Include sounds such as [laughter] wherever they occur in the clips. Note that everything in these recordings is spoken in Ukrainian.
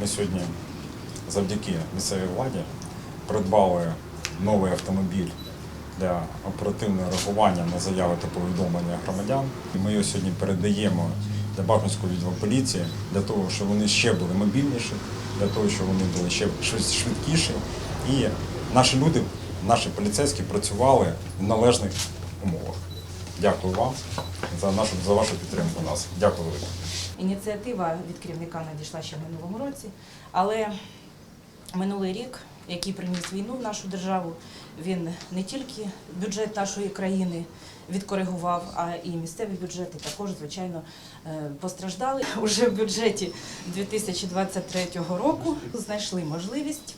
Ми сьогодні завдяки місцевій владі придбали новий автомобіль для оперативного реагування на заяви та повідомлення громадян. І ми його сьогодні передаємо для Бахмутського відділу поліції для того, щоб вони ще були мобільніші, для того, щоб вони були ще швид- швидкіші. І наші люди, наші поліцейські працювали в належних умовах. Дякую вам за нашу за вашу підтримку нас. Дякую велике. Ініціатива від керівника надійшла ще в минулому році, але минулий рік, який приніс війну в нашу державу, він не тільки бюджет нашої країни відкоригував, а і місцеві бюджети також, звичайно, е, постраждали. [laughs] Уже в бюджеті 2023 року знайшли можливість.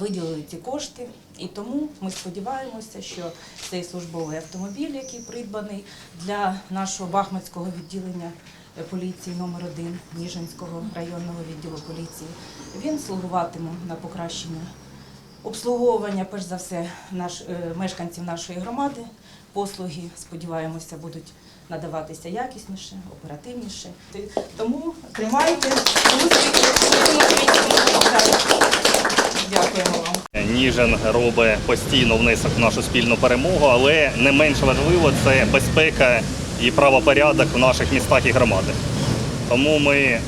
Виділили ці кошти, і тому ми сподіваємося, що цей службовий автомобіль, який придбаний для нашого бахмутського відділення поліції номер 1 Ніжинського районного відділу поліції, він слугуватиме на покращення обслуговування, перш за все, наш, е, мешканців нашої громади. Послуги, сподіваємося, будуть надаватися якісніше, оперативніше. Тому тримайте. Ніжин робить постійно внесок в нашу спільну перемогу, але не менш важливо це безпека і правопорядок в наших містах і громадах. Тому ми е,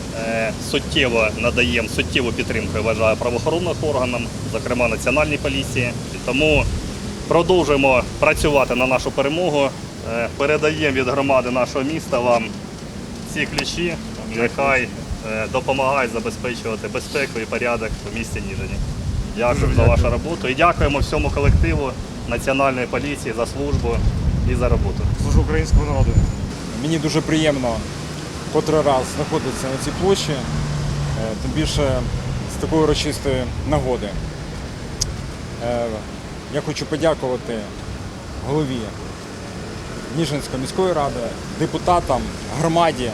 суттєво надаємо суттєву підтримку, я вважаю, правоохоронним органам, зокрема Національній поліції. Тому продовжуємо працювати на нашу перемогу. Е, передаємо від громади нашого міста вам ці ключі. Нехай е, допомагають забезпечувати безпеку і порядок у місті Ніжині. Дякую за вашу роботу і дякуємо всьому колективу Національної поліції за службу і за роботу. служу українському народу. Мені дуже приємно котрий раз знаходитися на цій площі, е, тим більше з такої урочистої нагоди. Е, Я хочу подякувати голові Ніжинської міської ради, депутатам, громаді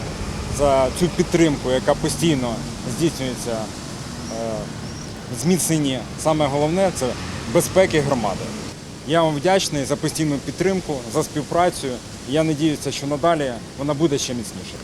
за цю підтримку, яка постійно здійснюється е, зміцненні. Саме головне це безпеки громади. Я вам вдячний за постійну підтримку, за співпрацю. Я сподіваюся, що надалі вона буде ще міцніше.